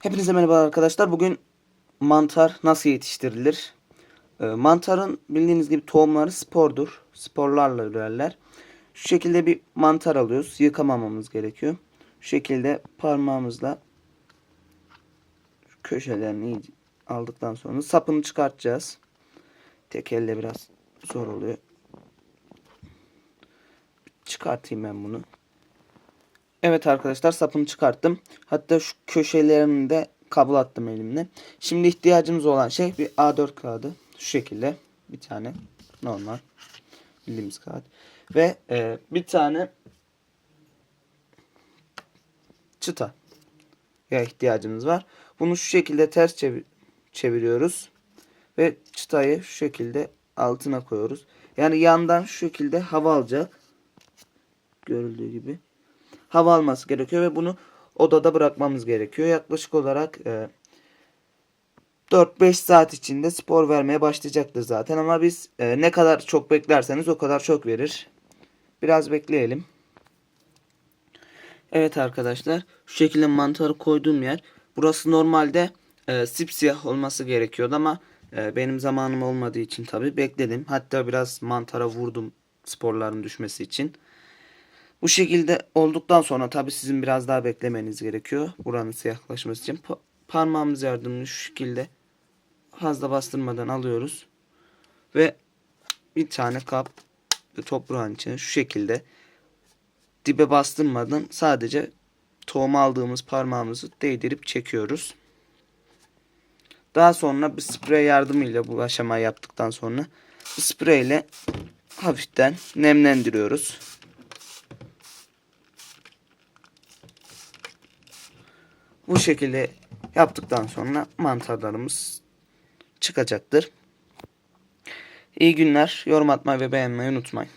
Hepinize merhaba arkadaşlar. Bugün mantar nasıl yetiştirilir? Ee, mantarın bildiğiniz gibi tohumları spordur. Sporlarla ürerler. Şu şekilde bir mantar alıyoruz. Yıkamamamız gerekiyor. Şu şekilde parmağımızla köşelerini aldıktan sonra sapını çıkartacağız. Tek elle biraz zor oluyor. Çıkartayım ben bunu. Evet arkadaşlar sapını çıkarttım. Hatta şu köşelerini de kabul attım elimle. Şimdi ihtiyacımız olan şey bir A4 kağıdı. Şu şekilde bir tane normal bildiğimiz kağıt. Ve e, bir tane çıta ya ihtiyacımız var. Bunu şu şekilde ters çevir çeviriyoruz. Ve çıtayı şu şekilde altına koyuyoruz. Yani yandan şu şekilde hava alacak. Görüldüğü gibi hava alması gerekiyor ve bunu odada bırakmamız gerekiyor. Yaklaşık olarak e, 4-5 saat içinde spor vermeye başlayacaktır zaten ama biz e, ne kadar çok beklerseniz o kadar çok verir. Biraz bekleyelim. Evet arkadaşlar şu şekilde mantarı koyduğum yer burası normalde e, sipsiyah olması gerekiyordu ama e, benim zamanım olmadığı için tabi bekledim. Hatta biraz mantara vurdum sporların düşmesi için. Bu şekilde olduktan sonra tabi sizin biraz daha beklemeniz gerekiyor. Buranın siyahlaşması için. Pa- parmağımız yardımıyla şu şekilde fazla bastırmadan alıyoruz. Ve bir tane kap toprağın içine şu şekilde dibe bastırmadan sadece tohum aldığımız parmağımızı değdirip çekiyoruz. Daha sonra bir sprey yardımıyla bu aşamayı yaptıktan sonra bu spreyle hafiften nemlendiriyoruz. Bu şekilde yaptıktan sonra mantarlarımız çıkacaktır. İyi günler. Yorum atmayı ve beğenmeyi unutmayın.